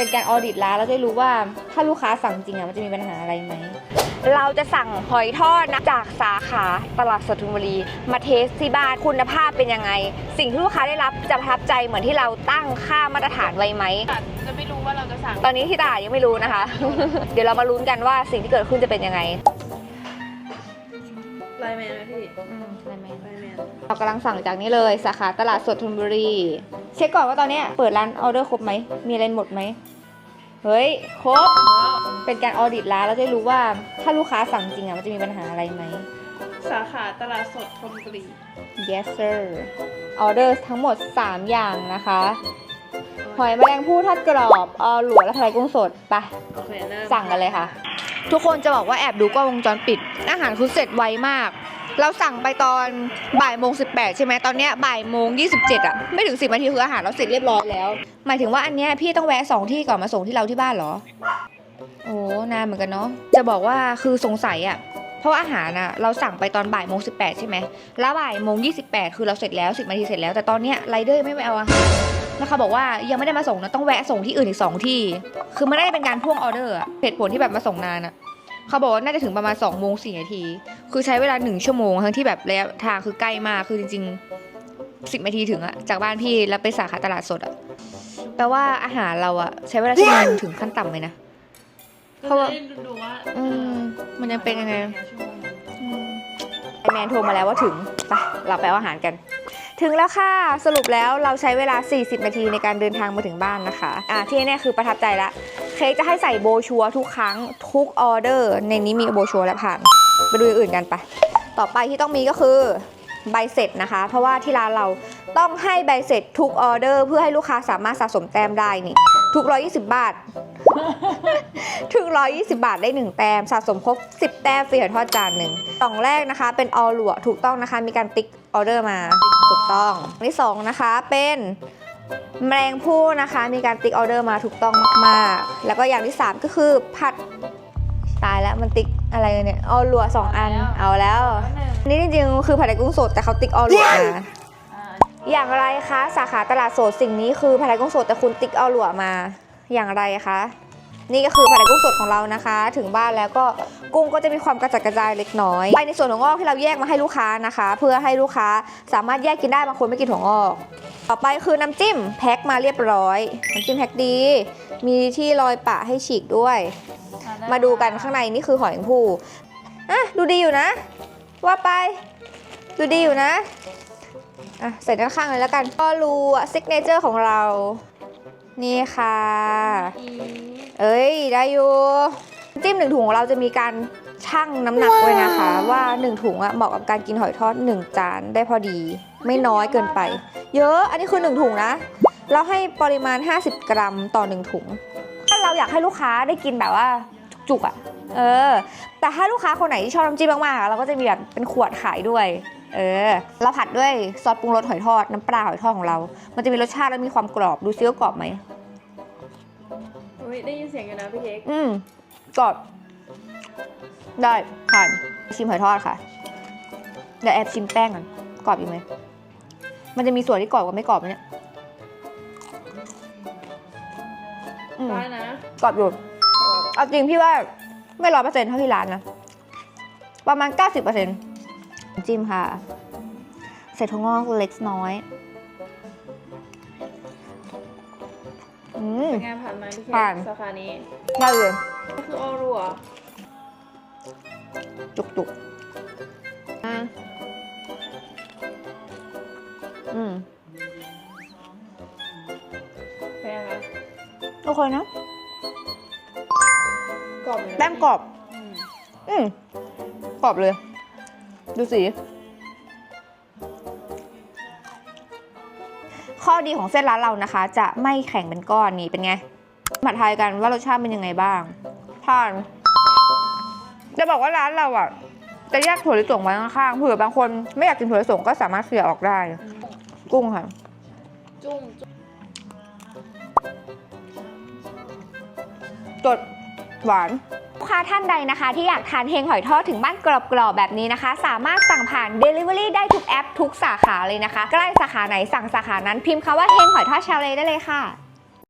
เป็นการออดิตร้านเราจะได้รู้ว่าถ้าลูกค้าสั่งจริงอะมันจะมีปัญหาอะไรไหมเราจะสั่งหอยทอดนะจากสาขาตลาดสดทุนบุรีมาเทสที่บ้านคุณภาพเป็นยังไง สิ่งที่ลูกค้าได้รับจะประทับใจเหมือนที่เราตั้งค่ามาตรฐานไว้ไหมจะไม่รู้ว่าเราจะสั่งตอนนี้ที่ตลาดยังไม่รู้นะคะ เดี๋ยวเรามาลุ้นกันว่าสิ่งที่เกิดขึ้นจะเป็นยังไงไลน์แมนไหมพี่อืมได้ไหมไลน์แมนเรากำลังสั่งจากนี้เลยสาขาตลาดสดธนบุรี เช็คก่อนว่าตอนเนี้ยเปิดร้านออเดอร์ครบไหมมีอะไรหมดไหม เฮ้ย ครบ เป็นการออดิตร้านเราจะได้รู้ว่าถ้าลูกค้าสั่งจริงอะมันจะมีปัญหาอะไรไหม สาขาตลาดสดธนบุรี yes sir ออเดอร์ทั้งหมด 3 อย่างนะคะ หอยแมลงภู่ทอดกรอบออหลวและทะเลกุ้งสดไป โอเคเริ่มสั่งกันเลยค่ะ ทุกคนจะบอกว่าแอบดูกล้องวงจรปิด อาหารคือเสร็จไวมาก เราสั่งไปตอนบ่ายโมงสิใช่ไหมตอนเนี้ยบ่ายโมงยีอะไม่ถึง 10นาทีคืออาหารเราเสร็จเรียบร้อยแล้ว หมายถึงว่าอันเนี้ยพี่ต้องแวะสองที่ก่อนมาส่งที่เราที่บ้านเหรอ โอ้นานเหมือนกันเนาะจะบอกว่าคือสงสัยอะเพราะอาหารอะเราสั่งไปตอนบ่ายโมงสิใช่ไหมแล้วบ่ายโมงยีคือเราเสร็จแล้ว10นาทีเสร็จแล้วแต่ตอนเนี้ยไรเดอร์ไม่ไปเอาอาหารแล้วเขาบอกว่ายังไม่ได้มาส่งนะต้องแวะส่งที่อื่นอีกสองที่ คือมันน่าจะเป็นการพ่วงออเดอร์เหตุผลที่แบบมาส่งนานอะ เขาบอกว่าน่าจะถึงประมาณ2องโมงสี่นาที คือใช้เวลา 1 ชั่วโมง ทั้งที่แบบระยะทางคือใกล้มาก คือจริง ๆ 10นาทีถึงอะจากบ้านพี่แล้วไปสาขาตลาดสดอะแปลว่าอาหารเราอะใช้เวลาชั่วโมงถึงขั้นต่ำเลยนะ เพราะว่า ดูว่าอืมมันยังเป็นยังไงชั่วโมงไอแมนโทรมาแล้วว่าถึง ไป เราไปเอาอาหารกัน ถึงแล้วค่ะสรุปแล้วเราใช้เวลา 40 นาทีในการเดินทางมาถึงบ้านนะคะอะที่แน่ๆคือประทับใจละเค้กจะให้ใส่โบชัวทุกครั้งทุกออเดอร์ ในนี้มีโบชัวและผ่าน ไปดูอย่างอื่นกันไป ต่อไปที่ต้องมีก็คือใบเสร็จนะคะ เพราะว่าที่ร้านเราต้องให้ใบเสร็จทุกออเดอร์เพื่อให้ลูกค้าสามารถสะสมแต้มได้นี่ ทุก 120 บาท ถึง 120 บาทได้ 1 แต้มสะสมครบ 10 แต้มฟรีหอยทอดจานหนึ่งกล่องแรกนะคะ เป็นออลัวถูกต้องนะคะ มีการติ๊ก ออเดอร์มาถูกต้องอันที่2นะคะเป็นแมลงผู้นะคะ มีการติ๊กออเดอร์มาถูกต้องมากๆ แล้วก็อย่างที่ 3 ก็คือผัดตายแล้วมันติ๊กอะไรเนี่ยออหลัวสองอันเอาแล้วอันนี้จริงๆคือผัดไทยกุ้งสดแต่เขาติ๊กออหลัวมาอย่างไรคะ สาขาตลาดสดสิ่งนี้คือผัดไทยกุ้งสดแต่คุณติ๊กออหลัวมา อย่างไรคะ นี่ก็คือผัดไทยกุ้งสดของเรานะคะ ถึงบ้านแล้วก็กุ้งก็จะมีความกระจัดกระจายเล็กน้อยไปในส่วนของงอกที่เราแยกมาให้ลูกค้านะคะ เพื่อให้ลูกค้าสามารถแยกกินได้บางคนไม่กินถั่วงอก ต่อไปคือน้ำจิ้มแพ็คมาเรียบร้อยน้ำจิ้มแพ็คดี มีที่รอยปะให้ฉีกด้วย มาดูกันข้างในนี่คือหอยแมงผู้อะดูดีอยู่นะ ว่าไป ดูดีอยู่นะอะใส่ด้านข้างเลยแล้วกันก็รูซิกเนเจอร์ของเรา นี่ค่ะ เอ้ย ได้อยู่น้ำจิ้มหนึ่งถุงของเราจะมีการชั่งน้ำหนักด้วยนะคะ ว่าหนึ่งถุงอะเหมาะกับการกินหอยทอดหนึ่งจานได้พอดี ไม่น้อยเกินไป เยอะอันนี้คือหนึ่งถุงนะ เราให้ปริมาณ 50 กรัมต่อหนึ่งถุงถ้าเราอยากให้ลูกค้าได้กินแบบว่าจุกๆอะเออ แต่ถ้าลูกค้าคนไหนที่ชอบน้ำจิ้มมากๆอะเราก็จะมีแบบเป็นขวดขายด้วย เออเราผัดด้วยซอสปรุงรสหอยทอดน้ำปลาหอยทอดของเรา มันจะมีรสชาติและมีความกรอบดูซิว่ากรอบไหมอุ๊ยได้ยินเสียงอยู่นะพี่เค้กอืมกรอบได้ผ่านชิมหอยทอดค่ะเดี๋ยวแอบชิมแป้งก่อนกรอบอยู่ไหมมันจะมีส่วนที่กรอบกับไม่กรอบไหมเนี่ยอืมได้นะกรอบอยู่เอาจริงพี่ว่าไม่ร้อยเปอร์เซ็นต์เท่าที่ร้านนะประมาณ90เปอร์เซ็นต์ จิ้มค่ะ ใส่ถั่วงอกเล็กน้อยอืม เป็นไงผ่านไหมพี่เค้ผ่านกสาขานี้ได้เลยก็คือออรัวจุกจุกอืมอืมเป็นไงคะโอเคนะ กรอบอยู่นะแป้งกรอบ อืม อืมกรอบเลย ดูสีข้อดีของเส้นร้านเรานะคะ จะไม่แข็งเป็นก้อนนี่เป็นไง มาทายกันว่ารสชาติเป็นยังไงบ้างผ่าน จะบอกว่าร้านเราอะ จะแยกถั่วลิสงไว้ข้างๆเผื่อบางคนไม่อยากกินถั่วลิสงก็สามารถเคลียร์ออกได้ กุ้งค่ะ จุ้งจุ้งจดหวานลูก ค้าท่านใดนะคะ ที่อยากทานเฮงหอยทอดถึงบ้านกรอบๆแบบนี้นะคะ สามารถสั่งผ่าน Delivery ได้ทุกแอปทุกสาขาเลยนะคะ ใกล้สาขาไหนสั่งสาขานั้นพิมพ์คำว่าเฮงหอยทอดชาเลได้เลยค่ะ